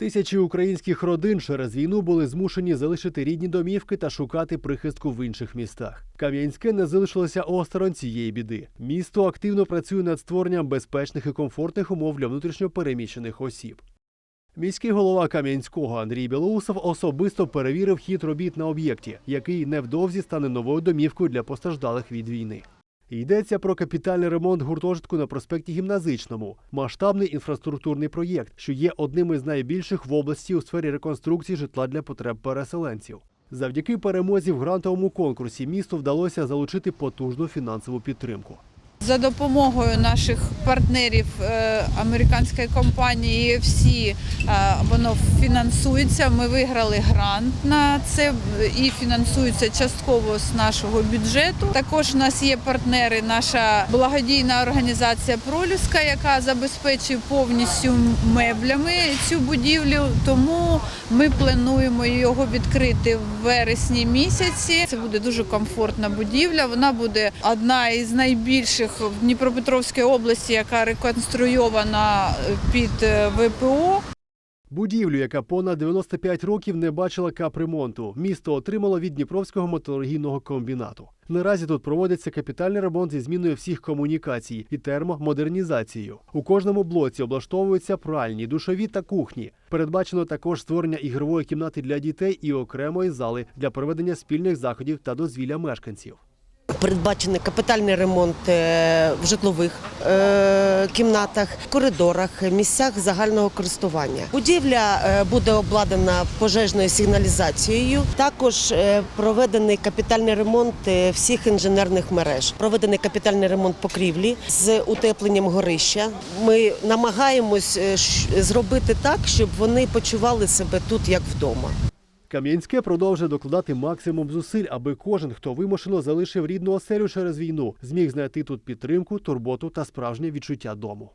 Тисячі українських родин через війну були змушені залишити рідні домівки та шукати прихистку в інших містах. Кам'янське не залишилося осторонь цієї біди. Місто активно працює над створенням безпечних і комфортних умов для внутрішньо переміщених осіб. Міський голова Кам'янського Андрій Білоусов особисто перевірив хід робіт на об'єкті, який невдовзі стане новою домівкою для постраждалих від війни. Йдеться про капітальний ремонт гуртожитку на проспекті Гімназичному, масштабний інфраструктурний проєкт, що є одним із найбільших в області у сфері реконструкції житла для потреб переселенців. Завдяки перемозі в грантовому конкурсі місту вдалося залучити потужну фінансову підтримку. За допомогою наших партнерів е, американської компанії EFC е, воно фінансується. Ми виграли грант на це і фінансується частково з нашого бюджету. Також у нас є партнери, наша благодійна організація Пролюска, яка забезпечує повністю меблями цю будівлю. Тому ми плануємо його відкрити в вересні місяці. Це буде дуже комфортна будівля. Вона буде одна із найбільших в Дніпропетровській області, яка реконструйована під е, ВПО. Будівлю, яка понад 95 років не бачила капремонту, місто отримало від Дніпровського металургійного комбінату. Наразі тут проводиться капітальний ремонт зі зміною всіх комунікацій і термомодернізацією. У кожному блоці облаштовуються пральні, душові та кухні. Передбачено також створення ігрової кімнати для дітей і окремої зали для проведення спільних заходів та дозвілля мешканців. Передбачений капітальний ремонт е, в житлових е, кімнатах, коридорах, місцях загального користування. Будівля е, буде обладнана пожежною сигналізацією. Також проведений капітальний ремонт всіх інженерних мереж. Проведений капітальний ремонт покрівлі з утепленням горища. Ми намагаємось зробити так, щоб вони почували себе тут як вдома. Кам'янське продовжує докладати максимум зусиль, аби кожен, хто вимушено залишив рідну оселю через війну, зміг знайти тут підтримку, турботу та справжнє відчуття дому.